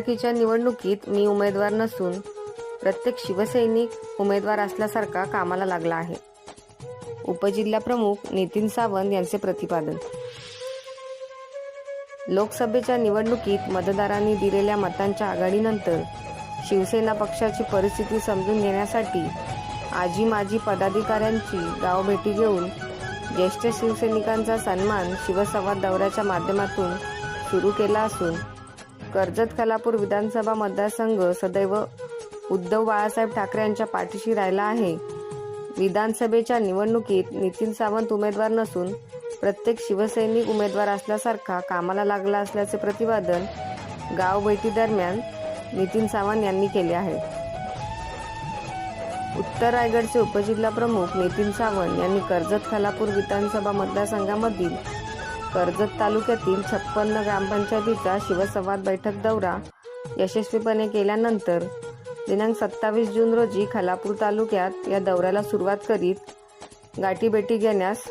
आमदारकीच्या निवडणुकीत मी उमेदवार नसून प्रत्येक शिवसैनिक उमेदवार असल्यासारखा कामाला लागला आहे. उपजिल्हाप्रमुख नितीन सावंत यांचे प्रतिपादन. लोकसभेच्या निवडणुकीत मतदारांनी दिलेल्या मतांच्या आघाडीनंतर शिवसेना पक्षाची परिस्थिती समजून घेण्यासाठी आजी माजी पदाधिकाऱ्यांची गावभेटी घेऊन ज्येष्ठ शिवसैनिकांचा सन्मान शिवसंवाद दौऱ्याच्या माध्यमातून सुरू केला असून कर्जत खालापूर विधानसभा मतदारसंघ सदैव उद्धव बाळासाहेब ठाकरे यांच्या पाठीशी राहिला आहे. विधानसभेच्या निवडणुकीत नितीन सावंत उमेदवार नसून प्रत्येक शिवसैनिक उमेदवार असल्यासारखा कामाला लागला असल्याचे प्रतिपादन गाव भेटीदरम्यान नितीन सावंत यांनी केले आहे. उत्तर रायगडचे उपजिल्हा प्रमुख नितीन सावंत यांनी कर्जत खालापूर विधानसभा मतदारसंघामधील कर्जत तालुक्यातील छप्पन्न ग्रामपंचायतीचा शिवसंवाद बैठक दौरा यशस्वीपणे केल्यानंतर दिनांक सत्तावीस जून रोजी खालापूर तालुक्यात या दौऱ्याला सुरुवात करीत गाठीभेटी घेण्यास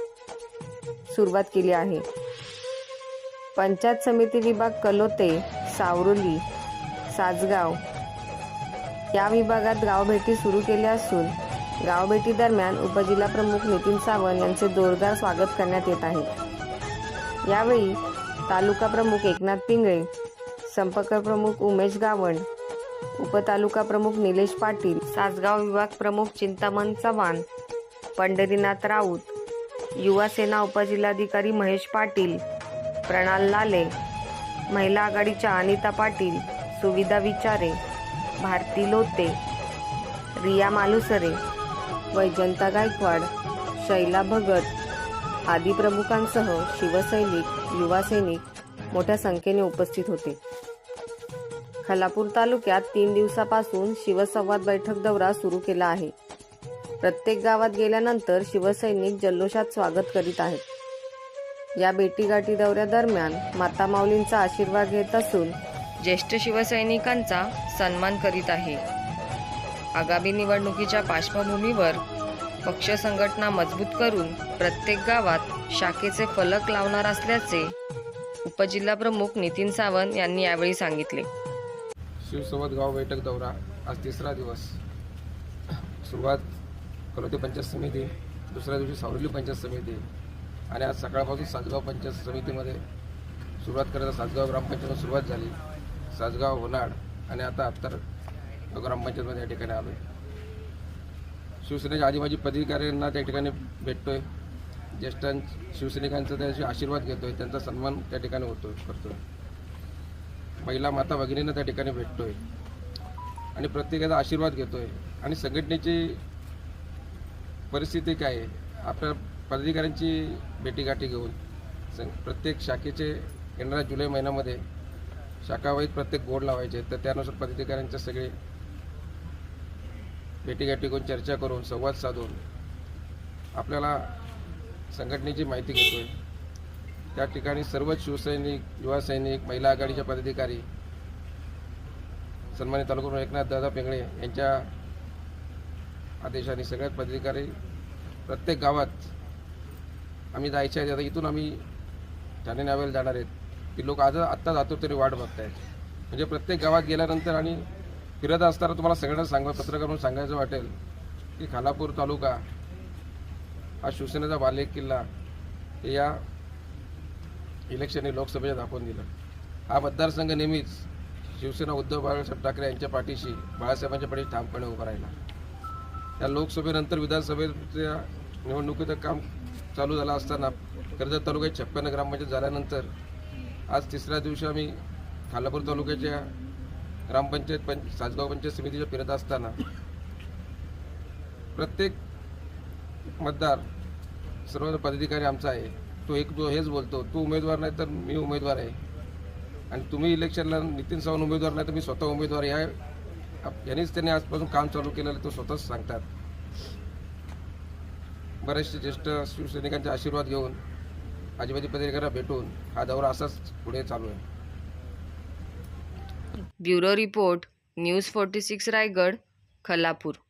सुरुवात केली आहे. पंचायत समिती विभाग कलोते सावरोली साजगाव या विभागात गावभेटी सुरू केल्या असून गावभेटी दरम्यान उपजिल्हाप्रमुख नितीन सावंत यांचे जोरदार स्वागत करण्यात येत आहे. यावेळी तालुका प्रमुख एकनाथ पिंगळे संपर्क प्रमुख उमेश गावण उपतालुका प्रमुख निलेश पाटील सासगाव विभाग प्रमुख चिंतामण चव्हाण पंढरीनाथ राऊत युवा सेना उपजिल्हाधिकारी महेश पाटील प्रणाल लाले महिला आघाडीच्या अनिता पाटील सुविधा विचारे भारती लोते रिया मालुसरे वैजंता गायकवाड शैला भगत आदी प्रमुखांसह शिवसैनिक युवासैनिक मोठ्या संख्येने उपस्थित होते. खलापूर तालुक्यात तीन दिवसापासून शिवसंवाद बैठक दौरा सुरू केला आहे. प्रत्येक गावात गेल्यानंतर शिवसैनिक जल्लोषात स्वागत करीत आहेत. या भेटीगाठी दौऱ्यादरम्यान माता माऊलींचा आशीर्वाद घेत असून ज्येष्ठ शिवसैनिकांचा सन्मान करीत आहे. आगामी निवडणुकीच्या पार्श्वभूमीवर पक्ष संघटना मजबूत करून प्रत्येक गावात शाखेचे फलक लावणार असल्याचे उपजिल्हाप्रमुख नितीन सावंत यांनी यावेळी सांगितले. शिवसोबत गाव बैठक दौरा आज तिसरा दिवस. सुरुवात कलोते पंचायत समिती दुसऱ्या दिवशी सावरली पंचायत समिती आणि आज सकाळपासून सासगाव पंचायत समितीमध्ये सुरुवात करायला सासगाव ग्रामपंचायत सुरुवात झाली. सासगाव होनाड आणि आता अत्तर ग्रामपंचायतमध्ये या ठिकाणी आलो शिवसेनेच्या आदिवासी पदाधिकाऱ्यांना त्या ठिकाणी भेटतोय. ज्येष्ठां शिवसैनिकांचा त्याशी आशीर्वाद घेतोय. त्यांचा सन्मान त्या ठिकाणी होतो करतोय. महिला माता भगिनींना त्या ठिकाणी भेटतोय. आणि प्रत्येकाचा आशीर्वाद घेतोय. आणि संघटनेची परिस्थिती काय आहे? आपल्या पदाधिकाऱ्यांची भेटीगाठी घेऊन सं प्रत्येक शाखेचे येणाऱ्या जुलै महिन्यामध्ये शाखावाईत प्रत्येक बोर्ड लावायचे. तर त्यानुसार पदाधिकाऱ्यांचे सगळे भेटीगाठी करून चर्चा करून संवाद साधून आपल्याला संघटनेची माहिती घेतोय. त्या ठिकाणी सर्वच शिवसैनिक युवा सैनिक महिला आघाडीचे पदाधिकारी सन्मानित तालुका एकनाथ दादा पेंगळे यांच्या आदेशाने सगळ्यात पदाधिकारी प्रत्येक गावात आम्ही जायचे आता इथून आम्ही ठाणे नावेला जाणार आहेत. ती लोक आज आत्ता जातो तरी वाट बघत आहेत म्हणजे प्रत्येक गावात गेल्यानंतर आणि फिरत असताना तुम्हाला सगळ्यांना सांगा पत्रकार म्हणून सांगायचं वाटेल की खालापूर तालुका हा शिवसेनेचा बालेक किल्ला या इलेक्शनने लोकसभेला दाखवून दिलं. हा मतदारसंघ नेहमीच शिवसेना उद्धव बाळासाहेब ठाकरे यांच्या पाठीशी बाळासाहेबांच्या पाठीशी ठामपणे उभा राहिला. या लोकसभेनंतर विधानसभेच्या निवडणुकीचं काम चालू झालं असताना कर्जत तालुक्यात छप्पन्न ग्रामपंचायत झाल्यानंतर आज तिसऱ्या दिवशी आम्ही खालापूर तालुक्याच्या ग्रामपंचायत पंच सासगाव पंचायत समितीच्या फिरत असताना प्रत्येक मतदार सर्व पदाधिकारी आमचा आहे. तो एक तो हेच बोलतो तू उमेदवार नाही तर मी उमेदवार आहे. आणि तुम्ही इलेक्शनला नितीन सावंत उमेदवार नाही तर मी स्वतः उमेदवार आहे. या यांनीच त्यांनी आजपासून काम चालू केलेलं तो स्वतःच सांगतात. बरेचसे ज्येष्ठ शिवसैनिकांचे आशीर्वाद घेऊन आजीबाजी पदाधिकाऱ्यांना भेटून हा दौरा असाच पुढे चालू आहे. Bureau report news forty six Raigad Khalapur.